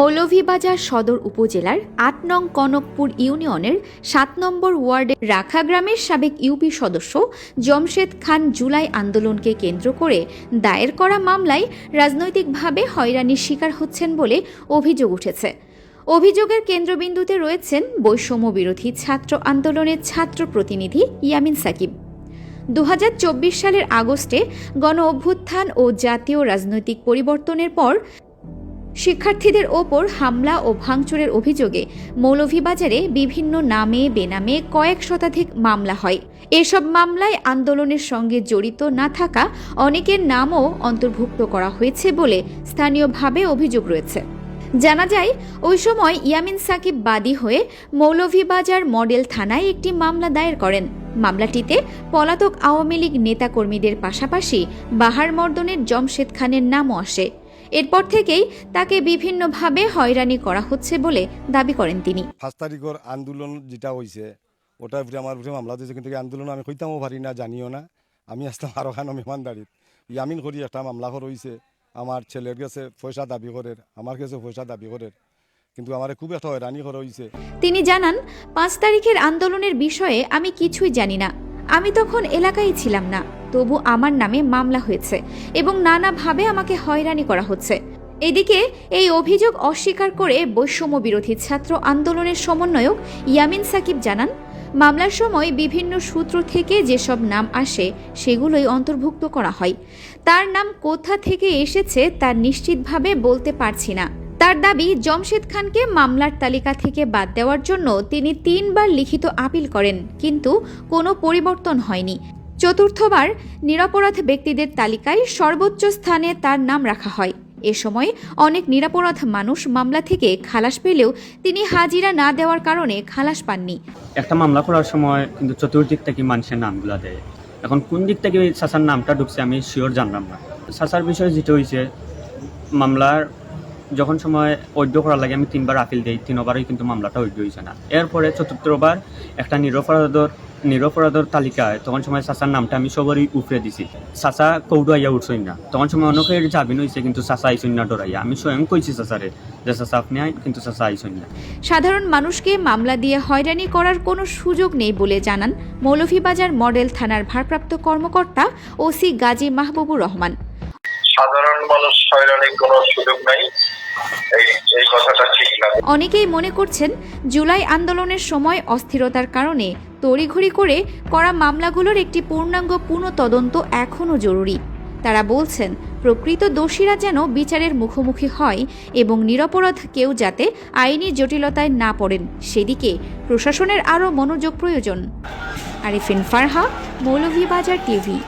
মৌলভীবাজার সদর উপজেলার আট নং কনকপুর ইউনিয়নের সাত নম্বর ওয়ার্ডে রাখা গ্রামের সাবেক ইউপি সদস্য জমশেদ খান জুলাই আন্দোলনকে কেন্দ্র করে দায়ের করা মামলায় রাজনৈতিকভাবে হয়রানির শিকার হচ্ছেন বলে অভিযোগ উঠেছে। অভিযোগের কেন্দ্রবিন্দুতে রয়েছেন বৈষম্য বিরোধী ছাত্র আন্দোলনের ছাত্র প্রতিনিধি ইয়ামিন সাকিব। দু হাজার চব্বিশ সালের আগস্টে গণ অভ্যুত্থান ও জাতীয় রাজনৈতিক পরিবর্তনের পর শিক্ষার্থীদের ওপর হামলা ও ভাঙচুরের অভিযোগে মৌলভীবাজারে বিভিন্ন নামে বেনামে কয়েক শতাধিক মামলা হয়। এসব মামলায় আন্দোলনের সঙ্গে জড়িত না থাকা অনেকের নামও অন্তর্ভুক্ত করা হয়েছে বলে স্থানীয়ভাবে অভিযোগ রয়েছে। জানা যায়, ওই সময় ইয়ামিন সাকিব বাদী হয়ে মৌলভীবাজার মডেল থানায় একটি মামলা দায়ের করেন। মামলাটিতে পলাতক আওয়ামী লীগ নেতাকর্মীদের পাশাপাশি বাহার মর্দনের জমশেদ খানের নামও আসে। এরপর থেকেই তাকে বিভিন্নভাবে হয়রানি করা হচ্ছে বলে দাবি করেন তিনি। পাঁচ তারিখের আন্দোলন যেটা হয়েছে ওটার উপরে আমার উপরে মামলা দিয়েছে কিন্তু আন্দোলন আমি কইতামও পারি না জানিও না। আমি আসতাম আরও খানো মেহমানদারিত ইয়ামিন করি একটা মামলা কর হয়েছে আমার ছেলের কাছে পয়সা দাবি করে আমার কাছে পয়সা দাবি করে কিন্তু আমার খুব একটা হয়রানি করা হয়েছে তিনি জানান পাঁচ তারিখের আন্দোলনের বিষয়ে আমি কিছুই জানি না। আমি তখন এলাকায় ছিলাম না, তবু আমার নামে মামলা হয়েছে এবং নানাভাবে আমাকে হয়রানি করা হচ্ছে। এদিকে এই অভিযোগ অস্বীকার করে বৈষম্য বিরোধী ছাত্র আন্দোলনের সমন্বয়ক ইয়ামিন সাকিব জানান, মামলার সময় বিভিন্ন সূত্র থেকে যেসব নাম আসে সেগুলোই অন্তর্ভুক্ত করা হয়। তার নাম কোথা থেকে এসেছে তা নিশ্চিতভাবে বলতে পারছি না। তার দাবি, জমশেদ খানকে মামলার তালিকা থেকে বাদ দেওয়ার জন্য তিনি তিনবার লিখিত আপিল করেন, কিন্তু কোনো পরিবর্তন হয়নি। চতুর্থবার নিরাপরাধ ব্যক্তিদের তালিকায় সর্বোচ্চ স্থানে তার নাম রাখা হয়। এ সময় অনেক নিরাপরাধ মানুষ মামলা থেকে খালাস পেলেও তিনি হাজিরা না দেওয়ার কারণে খালাস পাননি। একটা মামলা করার সময় কিন্তু চতুর্দিক থেকে মানুষের নামগুলা দেয়। এখন কোন দিক থেকে চাচার নামটা ঢুকছে আমি শিওর জানলাম না। চাচার বিষয়ে যেটা হয়েছে মামলার যখন সময় ঐক্য করার লাগে আমি তিনবার আপিল দিই, তিনবারই কিন্তু মামলাটা ঐক্য হয়েছে না। এরপরে চতুর্থবার একটা নিরপরাধর নিরপরাধর তালিকায় তখন সময় চাচার নামটা আমি সবারই উপরে দিছি। চাচা কৌটো আইয়া উঠছই না। তখন সময় অনেকের জামিন হয়েছে কিন্তু চাচা আইসই না ডরাইয়া। আমি স্বয়ং কইছি চাচারে যে চাচা আপনি আইন, কিন্তু চাচা আইসই না। সাধারণ মানুষকে মামলা দিয়ে হয়রানি করার কোনো সুযোগ নেই বলে জানান মৌলভীবাজার মডেল থানার ভারপ্রাপ্ত কর্মকর্তা ওসি গাজী মাহবুবুর রহমান। সাধারণ মানুষ হয়রানির কোনো সুযোগ নাই। এই কথাটা ঠিক না। অনেকেই মনে করছেন, জুলাই আন্দোলনের সময় অস্থিরতার কারণে তড়িঘড়ি করে করা মামলাগুলোর একটি পূর্ণাঙ্গ পুনঃ তদন্ত এখনও জরুরি। তারা বলছেন, প্রকৃত দোষীরা যেন বিচারের মুখোমুখি হয় এবং নিরপরাধ কেউ যাতে আইনি জটিলতায় না পড়েন, সেদিকে প্রশাসনের আরও মনোযোগ প্রয়োজন। আরিফিন ফারহা, মৌলভীবাজার টিভি।